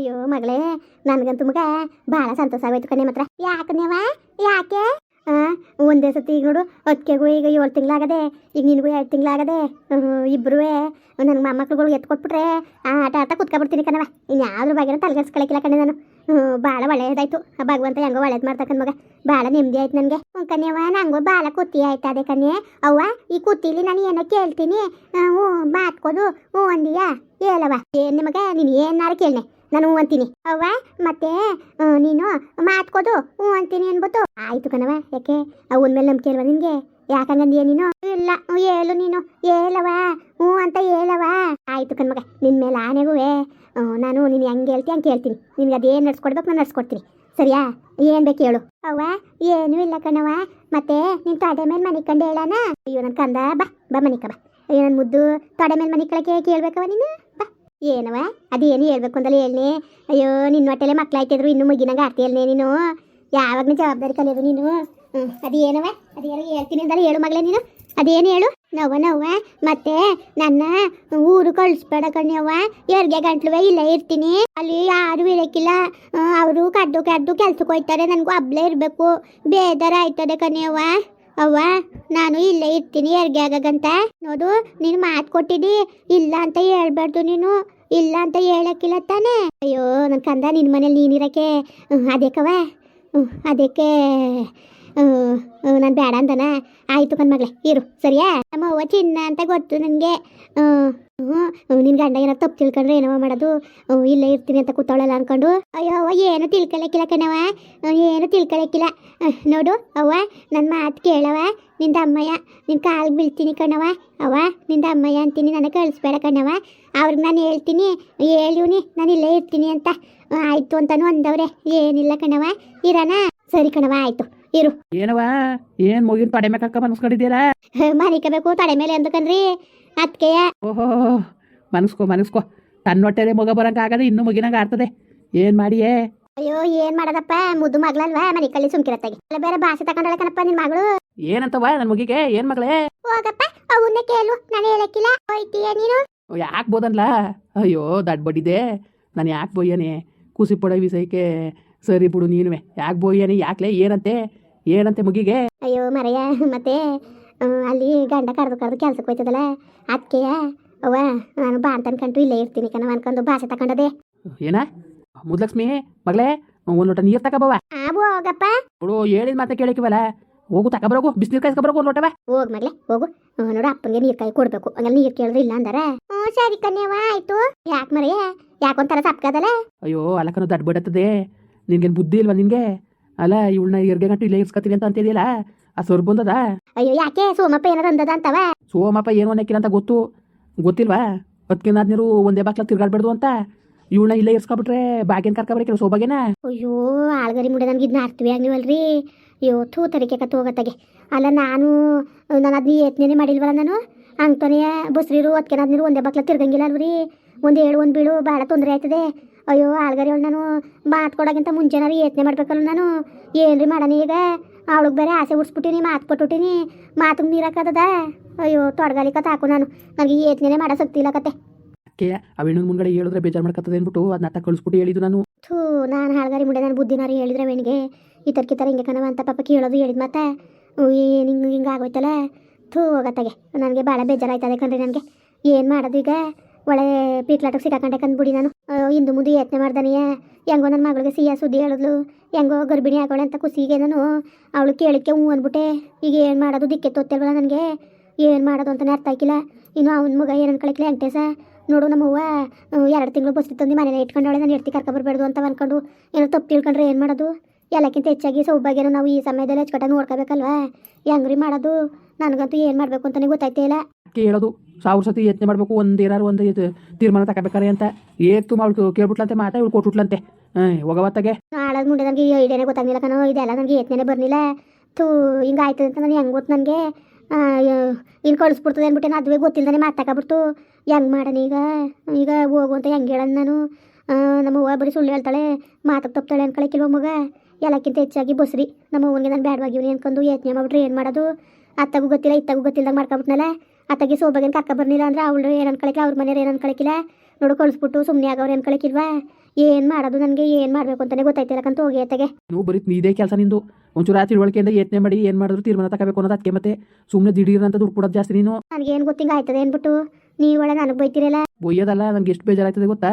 ಅಯ್ಯೋ ಮಗಳೇ, ನನ್ಗಂತೂ ಮಗ ಬಹಳ ಸಂತೋಷ ಆಗೋಯ್ತು ಕಣೆ ಮಾತ್ರ. ಯಾಕೆ ನೀವ? ಯಾಕೆ? ಒಂದೇ ಸತಿ ಈಗ ನೋಡು ಅದಕ್ಕೆಗೂ ಈಗ ಏಳು ತಿಂಗಳಾಗದೆ, ಈಗ ನಿನಗೂ ಎರಡು ತಿಂಗಳಾಗದೆ ಇಬ್ಬರೂ ನನ್ನ ಮೊಮ್ಮಕ್ಳುಗಳು ಎತ್ತು ಕೊಟ್ಬಿಟ್ರೆ ಆಟ ಆಟ ಕುತ್ಕೊಬಿಡ್ತೀನಿ ಕಣವ ಇನ್ಯಾವ್ದ್ರ ಬಗ್ಗೆ ತಲೆಗೆಡ್ಸ್ಕೊಳಕಿಲ್ಲ ಕಣೆ ನಾನು. ಭಾಳ ಒಳ್ಳೇದಾಯ್ತು. ಭಗವಂತ ಹೆಂಗೋ ಒಳ್ಳೇದು ಮಾಡ್ತಕ್ಕಂಥ ಮಗ. ಭಾಳ ನೆಮ್ಮದಿ ಆಯ್ತು ನನಗೆ. ಕನ್ಯವ ನಂಗೂ ಭಾಳ ಕುತ್ತಿ ಆಯ್ತು ಅದೇ ಕನ್ಯೆ ಅವ್ವ, ಈ ಕುತ್ತಿಲಿ ನಾನು ಏನೋ ಕೇಳ್ತೀನಿ? ಹ್ಞೂ ಮಾತ್ಕೋದು ಹ್ಞೂ ಅಂದಿಯಾ? ಹೇಳವ ಏನು ನಿಮಗೆ ನೀನು ಏನಾರು ಕೇಳನೆ. ನಾನು ಹ್ಞೂ ಅಂತೀನಿ. ಅವ್ವ, ಮತ್ತೆ ನೀನು ಮಾತ್ಕೋದು ಹ್ಞೂ ಅಂತೀನಿ ಅನ್ಬಿಟ್ಟು. ಆಯ್ತು ಕಣವ ಯಾಕೆ? ಅವನ ಮೇಲೆ ನಂಬಿಕೆ ಅಲ್ವಾ ನಿನಗೆ? ಯಾಕಂಗಂದಿಯ ನೀನು? ಇಲ್ಲ, ಹೇಳು ನೀನು. ಹೇಳವ ಹ್ಞೂ ಅಂತ ಹೇಳವ ಆಯ್ತು ಕಣ್ಮಗ ನಿನ್ನ ಮೇಲೆ ಆನೆಗೂ ನಾನು ನೀನ್ ಹೆಂಗೆ ಹೇಳ್ತಿ ಹಂಗೆ ಕೇಳ್ತೀನಿ. ನಿನ್ಗೆ ಅದೇನು ನಡ್ಸ್ಕೊಡ್ಬೇಕು ನಾನು ನಡ್ಸ್ಕೊಡ್ತೀನಿ. ಸರಿಯಾ? ಏನ್ ಬೇಕು ಹೇಳು. ಅವ್ವ, ಏನೂ ಇಲ್ಲ ಕಣವ ಮತ್ತೆ, ನಿನ್ ತೊಡೆ ಮೇಲೆ ಮನೆ ಕಂಡು ಹೇಳಣ ಅಯ್ಯೋ ನನ್ನ ಕಂದ, ಬಾ ಬಾ ಮನಿಕ ಬಾ. ಅಯ್ಯೋ ನನ್ನ ಮುದ್ದು ತೊಡೆ ಮೇಲೆ ಮನೆ ಕಳಕ್ಕೆ ಕೇಳ್ಬೇಕವ ನೀನು? ಏನವ? ಅದೇನು ಹೇಳ್ಬೇಕು ಅಂತಲೇ ಹೇಳ್ನೇ ಅಯ್ಯೋ, ನಿನ್ನ ಹೊಟ್ಟೆಲೆ ಮಕ್ಕಳಾಯ್ತಿದ್ರು ಇನ್ನೂ ಮುಗಿನಾಗ ಆಡ್ತೀಯಲ್ನೇ ನೀನು? ಯಾವಾಗಲೂ ಜವಾಬ್ದಾರಿ ಕಲಿಯೋದು ನೀನು? ಹ್ಞೂ ಅದೇನವ? ಅದೇನೋ ಹೇಳ್ತೀನಿ ಅಂತಲೇ ಹೇಳು ಮಗಳೇ ನೀನು. ಅದೇನು ಹೇಳು? ನವ್ವ ನವ್ವ ಮತ್ತೆ ನನ್ನ ಊರು ಕಳಿಸ್ಬೇಡ ಕಣ್ಯವ್ವ ಎರ್ಗೆ ಗಂಟ್ಲುವೆ ಇಲ್ಲೇ ಇರ್ತೀನಿ. ಅಲ್ಲಿ ಯಾರು ಇರಕ್ಕಿಲ್ಲ. ಅವರು ಕಡ್ದು ಕಡ್ದು ಕೆಲ್ಸಕ್ಕೆ ಹೋಯ್ತಾರೆ, ನನಗೂ ಅಬ್ಲೇ ಇರಬೇಕು. ಬೇಜಾರ ಆಯ್ತದೆ ಕಣ್ಯವ್ವ ಅವ್ವ, ನಾನು ಇಲ್ಲೇ ಇರ್ತೀನಿ ಎರ್ಗೆ ಆಗಂತ ನೋಡು, ನೀನು ಮಾತು ಕೊಟ್ಟಿದ್ದಿ ಇಲ್ಲ ಅಂತ ಹೇಳ್ಬಾರ್ದು ನೀನು. ಇಲ್ಲ ಅಂತ ಹೇಳಕ್ಕಿಲ್ಲ ತಾನೆ. ಅಯ್ಯೋ ನನ್ನ ಕಂದ ನಿನ್ನ ಮನೇಲಿ ನೀನಿರಕ್ಕೆ ಅದಕ್ಕವ ಅದಕ್ಕೆ ನಾನು ಬೇಡ ಅಂದನ? ಆಯ್ತು ಮಗಳೇ, ಇರು, ಸರಿಯಾ? ನಮ್ಮ ಅವ್ವ ಚಿನ್ನ ಅಂತ ಗೊತ್ತು ನನಗೆ. ನಿನ್ನ ಗಂಡ ಏನೋ ತಪ್ಪು ತಿಳ್ಕೊಂಡ್ರೆ ಏನವ ಮಾಡೋದು? ಇಲ್ಲ ಇರ್ತೀನಿ ಅಂತ ಕೂತಾಳಲ್ಲ ಅನ್ಕೊಂಡು. ಅಯ್ಯೋ, ಅವ್ವ, ಏನು ತಿಳ್ಕೊಳಕ್ಕಿಲ್ಲ ಕಣವ ಏನೂ ತಿಳ್ಕೊಳಕ್ಕಿಲ್ಲ. ನೋಡು, ಅವ್ವ ನನ್ನ ಮಾತು ಕೇಳವ ನಿಂದ ಅಮ್ಮಯ್ಯ ನಿನ್ನ ಕಾಲು ಬೀಳ್ತೀನಿ ಕಣವ ಅವ್ವ, ನಿಂದ ಅಮ್ಮಯ್ಯ ಅಂತೀನಿ, ನನಗೆ ಕಳಿಸ್ಬೇಡ ಕಣವ ಅವ್ರಿಗೆ ನಾನು ಹೇಳ್ತೀನಿ ಹೇಳಿವ್ನಿ ನಾನು ಇಲ್ಲೇ ಇರ್ತೀನಿ ಅಂತ. ಆಯಿತು ಆಯ್ತು ಅಂತಾನು ಅಂದವ್ರೆ, ಏನಿಲ್ಲ ಕಣವ ಇರೋಣ ಸರಿ ಕಣವ ಆಯ್ತು. ಇರು. ಏನವ ಏನ್ ಮುಗಿನ ಪಡೆ ಮೇಲೆ ಕಕ್ಕ ಮನಸ್ಕೊಂಡಿದ್ದೀರಾ ಮನಿಕಬೇಕು ತಡೆ ಮೇಲೆ ಅಂದಕಂದ್ರಿ ಅದಕ್ಕೆಯ ಓಹೋ ಮನಸ್ಕೋ ಮನಸ್ಕೋ. ತನ್ನ ಹೊಟ್ಟೆಲೆ ಮಗ ಬರಂಗ ಆಗದೆ ಇನ್ನೂ ಮುಗಿನಂಗೆ ಆಡ್ತದೆ. ಏನು ಮಾಡಿಯೇ? ಅಯ್ಯೋ ಏನ್ ಮಾಡದಪ್ಪ? ಮುದ್ದು ಮಗಳಲ್ವಾ? ಮನೆ ಕಳ್ಳಿ ಸುಮ್ಕಿರತ್ತಾಗಿ. ಅಲ್ಲ ಬೇರೆ ಭಾಷೆ ತಗೊಂಡಳ ಕಣಪ್ಪ ನಿನ್ ಮಗಳು. ಏನಂತವ ನನ್ನ ಮುಗಿಗೆ? ಏನ್ ಮಗಳೇ? ಹೋಗಪ್ಪ ಅವನ್ನ ಕೇಳು. ನಾನು ಹೇಳಕ್ಕಿಲ್ಲ. ಹೋಯ್ತೀಯ ನೀನು? ಯಾಕ್ ಬೋದನ್ಲ? ಅಯ್ಯೋ ದಡ್ ನಾನು ಯಾಕೆ ಬೋಯ್ಯನೇ? ಕುಸಿ ಪಡೋ ವಿಷಯಕ್ಕೆ ಸರಿ ಬಿಡು ನೀನುವೆ. ಯಾಕೆ ಬೋಯ್ಯನಿ ಯಾಕ್ಲೆ? ಏನಂತೆ? ಏನಂತೆ ಮುಗಿಗೆ? ಅಯ್ಯೋ ಮರಯ್ಯ ಮತ್ತೆ ಅಲ್ಲಿ ಗಂಡ ಕರೆದು ಕರೆದು ಕೆಲ್ಸಕ್ಕೆ ಹೋಯ್ತದಲ್ಲ ಅದಕ್ಕೆಯ ಅವ್ವ ನಾನು ಬಾ ಅಂತ ಅನ್ಕೊಂಡು ಇಲ್ಲೇ ಇರ್ತೀನಿ ಕಣ ಅನ್ಕೊಂಡು ಭಾಷೆ ತಕೊಂಡದೆ. ಏನ? ಮುದ್ಲಕ್ಷ್ಮಿ ಮಗಳೇ ಒಂದು ಲೋಟ ನೀರು ತಗೋಬವ ಆ ಹೋಗಪ್ಪ. ಬಿಡು ಹೇಳಿದ ಮಾತ ಕೇಳಿಕಿವಲ್ಲ ಹೋಗು ತಗೊಬರೋಗು ಬಿಸಿನೀರು ಕಾಯಿಸ್ಕೊಬರೋಗು ಒಂದು ಲೋಟವ. ಹೋಗ್ ಮಗ್ಲೆ ಹೋಗು. ನೋಡು ಅಪ್ಪನಿಗೆ ನೀರ್ ಕಾಯಿ ಕೊಡ್ಬೇಕು. ಹಂಗಲ್ಲಿ ನೀರ್ ಕೇಳಿದ್ರೆ ಇಲ್ಲ ಅಂದಾರ. ಹ್ಞೂ ಸರಿ ಕನ್ಯವ ಆಯ್ತು. ಯಾಕೆ ಮರಯ್ಯ ಯಾಕೊಂಥರ ಸಪ್ಕದಲ್ಲ ಅಯ್ಯೋ ಅಲ್ಲಕನು ದಡ್ ಬಡತ್ತದೆ. ನಿನ್ಗೇನು ಬುದ್ಧಿ ಇಲ್ವಾ ನಿನಗೆ? ಅಲ್ಲ ಇವಳನ್ನ ಎರ್ಗೆ ಗಂಟು ಇಲ್ಲೇ ಇರ್ಸ್ಕೊತೀನಿ ಅಂತ ಅಂತಿದೆಯಲ್ಲ? ಆ ಸೊರ್ ಬಂದದ? ಅಯ್ಯೋ ಯಾಕೆ? ಸೋಮಪ್ಪ ಏನಾರ ಅಂದದ ಅಂತವ? ಸೋಮಪ್ಪ ಏನು ಅನ್ನಕ್ಕಿಲ್ಲ ಅಂತ ಗೊತ್ತು. ಗೊತ್ತಿಲ್ವಾ? ಅದಕ್ಕಿಂತ ನೀರು ಒಂದೇ ಬಾಕ್ಲ ತಿರ್ಗಾಡ್ಬಾರ್ದು ಅಂತ. ಇವಳನ್ನ ಇಲ್ಲೇ ಇರ್ಸ್ಕೊಬಿಟ್ರೆ ಬಾಗಿನ ಕರ್ಕೊಬರಕಿಲ್ಲ ಸೋಬಾಗೇನ? ಅಯ್ಯೋ ಆಳ್ಗರಿ ಮುಡಿ ನನ್ಗೆ ಇದನ್ನ ಅರ್ಥವೇ ಆಗ್ಲಿವಲ್ರಿ ಅಯ್ಯೋ ಥೂ ತರಿಕೆ ಕತ್ತು ಹೋಗತ್ತಾಗೆ. ಅಲ್ಲ ನಾನು ನಾನು ಅದನ್ನ ಯತ್ನೇ ಮಾಡಿಲ್ವಲ್ಲ ನಾನು? ಅಂತಾನೆ ಬಸ್ರಿರು ಅದಕ್ಕೆ ನೀರು ಒಂದೇ ಬಾಕ್ಲ ತಿರ್ಗಂಗಿಲ್ಲ ಅಲ್ರಿ. ಒಂದು ಏಳು ಒಂದು ಬೀಳು ಭಾಳ ತೊಂದರೆ ಆಯ್ತದೆ. ಅಯ್ಯೋ ಆಳ್ಗರಿ ಅವಳು ನಾನು ಮಾತು ಕೊಡೋಕ್ಕಿಂತ ಮುಂಚೆನಾರು ಯತ್ನೆ ಮಾಡ್ಬೇಕಲ್ಲ ನಾನು. ಏನ್ರಿ ಮಾಡೋಣ ಈಗ? ಅವಳಿಗೆ ಬೇರೆ ಆಸೆ ಉಡ್ಸ್ಬಿಟ್ಟಿನಿ ಮಾತು ಕೊಟ್ಬಿಟ್ಟಿನಿ ಮಾತು ಮೀರಕ್ಕದ ಅಯ್ಯೋ ತೊಡಗಾಲಿಕತ್ ಹಾಕು ನಾನು. ನನಗೆ ಯೋಚನೆ ಮಾಡೋ ಶಕ್ತಿ ಇಲ್ಲ ಕತೆ ಅಕ್ಕೆ ಮುಂದೆ ಮುಂಗಡೆ ಹೇಳಿದ್ರೆ ಬೇಜಾರು ಮಾಡ್ಕತ್ತದೆ ಅಂದ್ಬಿಟ್ಟು ಅದನ್ನ ಕಳಿಸ್ಬಿಟ್ಟು ಹೇಳಿದ್ದು ನಾನು. ಥೂ ನಾನು ಹಾಳ್ಗಾರಿ ಮುಂಡೆ ನಾನು ಬುದ್ಧಿನಾರು ಹೇಳಿದ್ರೆ ಅವನಿಗೆ ಈ ತರ್ಕಿತರ ಹಿಂಗೆ ಕಣವ ಅಂತ ಪಾಪ ಕೇಳೋದು ಹೇಳಿದ ಮತ್ತೆ ಏನು ಹಿಂಗೆ ಹಿಂಗೆ ಆಗೋಯ್ತಲ್ಲ? ಥೂ ಹೋಗತ್ತಾಗೆ ನನಗೆ ಭಾಳ ಬೇಜಾರಾಯ್ತದೆ ಕಣ್ರಿ ನನಗೆ. ಏನು ಮಾಡೋದು ಈಗ? ಒಳ್ಳೆ ಪೀಟ್ಲಾಟಕ್ಕೆ ಸಿಕ್ಕಾಕೊಂಡೆ ಕಂದ್ಬಿಡಿ ನಾನು. ಇಂದು ಮುಂದೆ ಯತ್ನೆ ಮಾಡ್ದಾನೆಯ ಹೆಂಗೋ ನನ್ನ ಮಗಳಿಗೆ ಸಿಹಿಯ ಸುದ್ದಿ ಹೇಳಿದ್ಲು. ಹೆಂಗೋ ಗರ್ಭಿಣಿ ಆಗೋಳೆ ಅಂತ ಖುಷಿಗೆ ನಾನು. ಅವಳು ಕೇಳಿಕ್ಕೆ ಹ್ಞೂ ಅಂದ್ಬಿಟ್ಟೆ. ಈಗ ಏನು ಮಾಡೋದು? ದಿಕ್ಕೆ ತೊತ್ತಿಲ್ವಲ್ಲ ನನಗೆ? ಏನು ಮಾಡೋದು ಅಂತಲೇ ಅರ್ಥ ಆಯ್ಕಿಲ್ಲ. ಇನ್ನು ಅವನ ಮಗ ಏನು ಅನ್ಕೊಳಕ್ಕಿಲ್ಲ ವೆಂಕಟೇಶ? ನೋಡು ನಮ್ಮವ್ವ ಎರಡು ತಿಂಗಳು ಬಸ್ತಿ ತಂದು ಮನೇಲಿ ಇಟ್ಕೊಂಡವಳೆ. ನಾನು ಎಡ್ತಿ ಕರ್ಕೊಬರ್ಬೇಡ್ದು ಅಂತ ಅನ್ಕೊಂಡು ಏನೋ ತಪ್ಪು ತಿಳ್ಕೊಂಡ್ರೆ ಏನು ಮಾಡೋದು? ಎಲ್ಲಕ್ಕಿಂತ ಹೆಚ್ಚಾಗಿ ಸೌಭಾಗ್ಯನ ನಾವು ಈ ಸಮಯದಲ್ಲಿ ಅಚ್ಚುಕಟ್ಟ ನೋಡ್ಕೋಬೇಕಲ್ವಾ ಹೆಂಗ್ರಿ ಮಾಡೋದು ನನಗಂತೂ ಏನು ಮಾಡಬೇಕು ಅಂತಲೇ ಗೊತ್ತಾಯ್ತೇ ಇಲ್ಲ. ಕೇಳೋದು ಸಾವಿರ ಸತಿ ಯತ್ನೆ ಮಾಡಬೇಕು ಒಂದು ಏನಾರು ಒಂದು ಇದು ತೀರ್ಮಾನ ತಗೋಬೇಕಾರೆ ಅಂತ. ಏಕ್ ತುಂಬ ಅವಳು ಕೇಳ್ಬಿಟ್ಲಂತೆ ಮಾತಾ ಇವಳು ಕೊಟ್ಬಿಟ್ಲಂತೆ. ಹಾಂ ಹೋಗವತ್ತಾಗೆ ನಾಳೆ ಮುಂದೆ ನನಗೆ ಈ ಐಡಿಯಾನೇ ಗೊತ್ತಾಗಿಲ್ಲ ಕಣೋ ಇದೆಲ್ಲ ನನಗೆ ಯತ್ನೇ ಬರ್ಲಿಲ್ಲ. ಥೂ ಹಿಂಗೆ ಆಯ್ತು ಅಂತ ನನಗೆ ಹೆಂಗೆ ಗೊತ್ತು ನನಗೆ ಇಲ್ಲಿ ಕಳಿಸ್ಬಿಡ್ತದೆ ಅಂದ್ಬಿಟ್ಟು ನಾನು ಅದುವೇ ಗೊತ್ತಿಲ್ಲದೆ ಮಾತಾಕಬಿಡ್ತು ಹೆಂಗೆ ಮಾಡೋಣ ಈಗ? ಈಗ ಹೋಗು ಅಂತ ಹೆಂಗೆ ಹೇಳೋಣ ನಾನು? ನಮ್ಮವ್ವ ಬರೀ ಸುಳ್ಳು ಹೇಳ್ತಾಳೆ ಮಾತಾಗ ತಪ್ತಾಳೆ ಅನ್ಕೊಳಕ್ಕಿಲ್ವ ಮಗ. ಎಲ್ಲಕ್ಕಿಂತ ಹೆಚ್ಚಾಗಿ ಬಸ್ರಿ. ನಮ್ಮ ಅವನಿಗೆ ನಾನು ಬ್ಯಾಡವಾಗಿವ್ನಿ ಅನ್ಕೊಂಡು ಯತ್ನೆ ಮಾಡ್ಬಿಟ್ರೆ ಏನು ಮಾಡೋದು? ಅತ್ತಗೂ ಗೊತ್ತಿಲ್ಲ ಇತ್ತಗೂ ಗೊತ್ತಿಲ್ಲ ಮಾಡ್ಕೊಬಿಟ್ನಲ್ಲ? ಅತ್ತಗೆ ಸೋಬಾಗೇನು ಕರ್ಕ ಬರ್ನಿಲ್ಲ ಅಂದ್ರೆ ಅವಳು ಏನು ಅನ್ಕೊಳಕ್ಕೆ ಅವ್ರ ಮನೆಯವ್ರು ಏನು ಅನ್ಕೊಳಕ್ಕಿಲ್ಲ ನೋಡು ಕಳಿಸ್ಬಿಟ್ಟು ಸುಮ್ಮನೆ ಆಗವ್ರು ಅನ್ಕೊಳಕಿಲ್ವಾ ಏನು ಮಾಡೋದು ನನಗೆ ಏನು ಮಾಡಬೇಕು ಅಂತಲೇ ಗೊತ್ತಾಯ್ತಿಲ್ಲಕ್ಕಂತ ಹೋಗಿ ಅತ್ತಗೆ. ನೀವು ಬರೀ ನೀದೇ ಕೆಲಸ ನಿಂದು. ಒಂಚೂರು ಆ ತಿಳುವಳಿಕೆಯಿಂದ ಯತ್ನೆ ಮಾಡಿ ಏನು ಮಾಡಿದ್ರು ತೀರ್ಮಾನ ತಗೋಬೇಕು ಅನ್ನೋದು ಅದಕ್ಕೆ ಮತ್ತೆ ಸುಮ್ಮನೆ ದಿಢೀರ್ ಅಂತ ದುಡ್ಡು ಕೊಡೋದು ಜಾಸ್ತಿ ನೀನು. ನನಗೆ ಏನು ಗೊತ್ತಿಂಗ ಆಯ್ತದೆ ಅಂದ್ಬಿಟ್ಟು ನೀವು ಒಳ್ಳೆ ನನಗೆ ಬೈತಿರಲ್ಲ? ಬೊಯ್ಯೋದಲ್ಲ ನನಗೆ ಎಷ್ಟು ಬೇಜಾರಾಗ್ತದೆ ಗೊತ್ತಾ?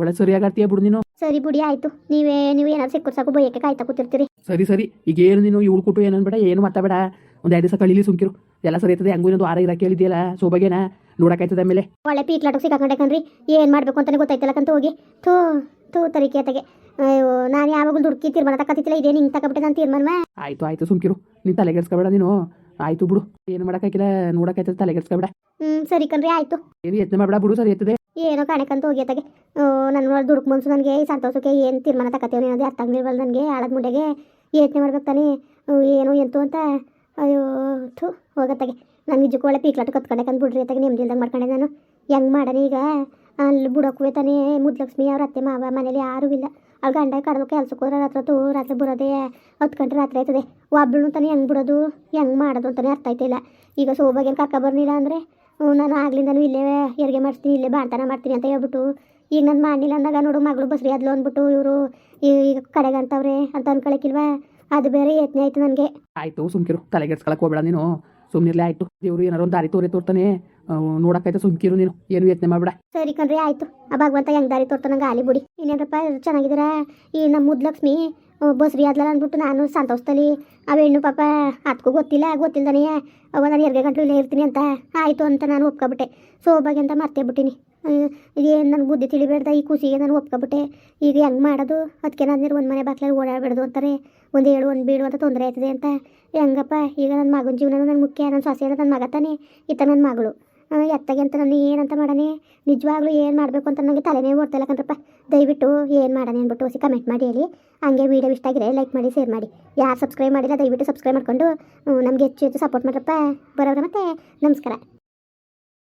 ಒಳ್ಳೆ ಸರಿಯಾಗಿ ಆಡ್ತೀಯ ಬಿಡು ನೀನು. ಸರಿ ಬಿಡಿ ಆಯ್ತು. ನೀವೇ ನೀವು ಏನಾದ್ರು ಸಿಕ್ಕರು ಸಾಕು ಬೈಯಕ್ಕೆ ಕಾಯ್ತಾ ಕೂತಿರ್ತೀರಿ. ಸರಿ ಸರಿ. ಈಗ ಏನು ನೀನು ಇವಳು ಕೊಟ್ಟು ಏನು ಅನ್ಬೇಡ ಏನು ಮಾತಾಬೇಡ ಒಂದ್ ಎರಡು ದಿವಸ ಕಳೀಲಿ ಸುಮ್ಕಿರು. ಎಲ್ಲ ಸರಿ ಇರ್ತದೆ ಹಂಗೂ ಇನ್ನೊಂದು ಆರ ಇರಕ್ಕೆ ಹೇಳಿದ್ಯಲ್ಲ ಸೋಬಾಗೇನ? ನೋಡಕ್ಕಾಯ್ತದೆ ಆಮೇಲೆ. ಒಳ್ಳೆ ಪೀಟ್ಲಾಟಕ್ಕೆ ಸಿಕ್ಕಾಕೊಂಡೆ ಏನ್ ಏನು ಮಾಡಬೇಕು ಅಂತಲೇ ಗೊತ್ತಾಯ್ತಿಲ್ಲಕ್ಕಂತ ಹೋಗಿ. ಥೂ ಥೂ ತರಿಕೆ ತಗೆ ಅಯ್ಯೋ ನಾನು ಯಾವಾಗಲೂ ದುಡ್ಕಿ ತೀರ್ಮಾನ ತಕ್ಕತ್ತಿಲ್ಲ ಇದೇ ಹಿಂಗೆ ತಗೊಬಿಟ್ಟೆ ನಾನು ತೀರ್ಮಾನ ಆಯಿತು ಆಯಿತು ಸುಮ್ಕಿರು. ನೀನು ತಲೆಗೆಡ್ಸ್ಕೊಬೇಡ ನೀನು. ಆಯ್ತು ಬಿಡು. ಏನು ಮಾಡೋಕ್ಕಾಗಿಲ್ಲ ನೋಡೋಕ್ಕಾಯ್ತದೆ ತಲೆಗೆಡ್ಸ್ಕೊಬೇಡ ಹ್ಞೂ ಸರಿ ಕಣ್ರಿ ಆಯ್ತು. ಏನು ಯತ್ನ ಮಾಡಬೇಡ ಬಿಡು ಸರಿ ಆಯ್ತದೆ ಏನೋ ಕಾಣಕಂತ ಹೋಗ್ಯತಾಗೆ ನನ್ನ ದುಡುಕು ಮನ್ಸು ನನಗೆ, ಈ ಸಂತೋಷಕ್ಕೆ ಏನು ತೀರ್ಮಾನ ತಗೋತೀವಿ ಅನ್ನೋದು ಅರ್ಥ ಆಗ್ಲಿಲ್ವಲ್ಲ ನನಗೆ, ಆಳದ ಮುಂಡೆಗೆ ಯೋಚನೆ ಮಾಡ್ಬೇಕು ತಾನೇ. ಏನು ಎಂತು ಅಂತ. ಅಯ್ಯೋ, ಥೂ, ಹೋಗತ್ತಾಗೆ. ನಾನು ನಿಜಕ್ಕೂ ಒಳ್ಳೆ ಪೀಕ್ಲಾಟ ಕತ್ಕೊಂಡಕ್ಕಂತ ಬಿಡ್ರಿ ಅತ್ತಾಗೆ ನೆಮ್ಮದಿಲ್ದಂಗೆ ಮಾಡ್ಕೊಂಡೆ ನಾನು. ಹೆಂಗೆ ಮಾಡನೆ ಈಗ? ಅಲ್ಲಿ ಬುಡಕ್ಕೂ ತಾನೇ, ಮುದ್ಲಕ್ಷ್ಮಿ ಅವ್ರ ಅತ್ತೆ ಮಾವ ಮನೇಲಿ ಯಾರೂ ಇಲ್ಲ. ಅವ್ರ ಗಂಡ ಕಡಲು ಕೆಲ್ಸಕ್ಕೆ ಹೋದ್ರೆ ರಾತ್ರಿ ಹೊತ್ತು ರಾತ್ರಿ ಬರೋದೇ ಹತ್ತು ಗಂಟೆ ರಾತ್ರಿ ಆಯ್ತದೆ. ಒಬ್ಬಳು ತಾನೇ ಹೆಂಗೆ ಬಿಡೋದು, ಹೆಂಗೆ ಮಾಡೋದು ಅಂತಲೇ ಅರ್ಥ ಆಯ್ತಿಲ್ಲ ಈಗ ಸೋಬಾಗೇನು ಕರ್ಕ ಬರ್ಲಿಲ್ಲ ಅಂದರೆ? ನಾನು ಆಗ್ಲಿಂದನೂ ಇಲ್ಲೇ ಹೆರಿಗೆ ಮಾಡಿಸ್ತೀನಿ, ಇಲ್ಲೇ ಬಾಣ್ತನ ಮಾಡ್ತೀನಿ ಅಂತ ಹೇಳ್ಬಿಟ್ಟು, ಈಗ ನಾನು ಮಾಡಲಿಲ್ಲ ಅಂದಾಗ ನೋಡು ಮಗಳು ಬಸ್ರಿ ಅದ್ಲು ಅಂದ್ಬಿಟ್ಟು ಇವರು ಈಗ ಕಡೆಗಂತವ್ರೆ ಅಂತ ಅನ್ಕೊಳಕಿಲ್ವಾ? ಅದು ಬೇರೆ ಯತ್ನೆ ಆಯ್ತು ನನಗೆ. ಆಯಿತು, ಸುಮ್ಕಿರು ತಲೆಗೆಡ್ಸ್ಕೊಳಕ್ಕೆ ಹೋಗ್ಬೇಡ ನೀನು. ಸುಮ್ಮನಿರ್ಲೇ ಆಯಿತು. ಇವರು ಏನಾರು ಒಂದು ದಾರಿ ತೋರಿ ತೋರ್ತಾನೆ. ನೋಡೋಕ್ಕಾಯ್ತು ಸುಮ್ಕಿರು ನೀನು. ಏನು ಯತ್ನೆ ಮಾಡ್ಬಿಡ. ಸರಿ ಕಣ್ರಿ, ಆಯ್ತು. ಆ ಭಗವಂತ ಹೆಂಗ್ ದಾರಿ ತೋರ್ತ ನಂಗೆ ಆಲಿ ಬಿಡಿ. ಇನ್ನೇನಪ್ಪ ಚೆನ್ನಾಗಿದ್ರ ಈ ನಮ್ಮ ಮುದ್ಲಕ್ಷ್ಮಿ ಬಸ್ರಿ ಆದ್ಲಲ್ಲ ಅಂದ್ಬಿಟ್ಟು ನಾನು ಸಂತೋಷದಲ್ಲಿ ಅವ ಹೆಣ್ಣು ಪಾಪ ಅದಕ್ಕೂ ಗೊತ್ತಿಲ್ಲ, ಗೊತ್ತಿಲ್ದನೇ ಅವ ನಾನು ಎರಡು ಗಂಟಲು ಇಲ್ಲೇ ಇರ್ತೀನಿ ಅಂತ. ಆಯ್ತು ಅಂತ ನಾನು ಒಪ್ಕೊಬಿಟ್ಟೆ. ಸೋಬಾಗಿ ಅಂತ ಮರ್ತೇ ಬಿಟ್ಟಿನಿ. ಏನು ನನ್ನ ಬುದ್ಧಿ ತಿಳಿಬೇಡ್ದ, ಈ ಖುಷಿಗೆ ನಾನು ಒಪ್ಕೊಬಿಟ್ಟೆ. ಈಗ ಹೆಂಗೆ ಮಾಡೋದು? ಅದಕ್ಕೆ ನಾನು ಒಂದು ಮನೆ ಬಾಕ್ಲಲ್ಲಿ ಓಡಾಡಬೇಡ್ದು ಅಂತಾರೆ. ಒಂದು ಏಳು, ಒಂದು ಬೀಳು ಅಂತ ತೊಂದರೆ ಆಯ್ತದೆ ಅಂತ. ಹೆಂಗಪ್ಪ, ಈಗ ನನ್ನ ಮಗನ ಜೀವನ ನನ್ನ ಮುಖ್ಯ ನನ್ನ ಸೊಸೆ ನನ್ನ ಮಗ ತಾನೇ. ಈತ ನನ್ನ ಮಗಳು. ಎತ್ತಗೆ ಅಂತ ನಾನು ಏನಂತ ಮಾಡನೆ ನಿಜವಾಗ್ಲೂ ಏನು ಮಾಡಬೇಕು ಅಂತ ನನಗೆ ತಲೆನೇ ಓಡ್ತಾ ಇಲ್ಲ ಕಣ್ರಪ್ಪ. ದಯವಿಟ್ಟು ಏನು ಮಾಡೋಣ ಅಂದ್ಬಿಟ್ಟು ಹೊಸಿ ಕಮೆಂಟ್ ಮಾಡಿ ಹೇಳಿ. ಹಂಗೆ ವೀಡಿಯೋ ಇಷ್ಟ ಆಗಿದ್ರೆ ಲೈಕ್ ಮಾಡಿ ಶೇರ್ ಮಾಡಿ. ಯಾರು ಸಬ್ಸ್ಕ್ರೈಬ್ ಮಾಡಿಲ್ಲ ದಯವಿಟ್ಟು ಸಬ್ಸ್ಕ್ರೈಬ್ ಮಾಡ್ಕೊಂಡು ನಮಗೆ ಹೆಚ್ಚು ಹೆಚ್ಚು ಸಪೋರ್ಟ್ ಮಾಡ್ರಪ್ಪ. ಬರೋರ ಮತ್ತೆ ನಮಸ್ಕಾರ.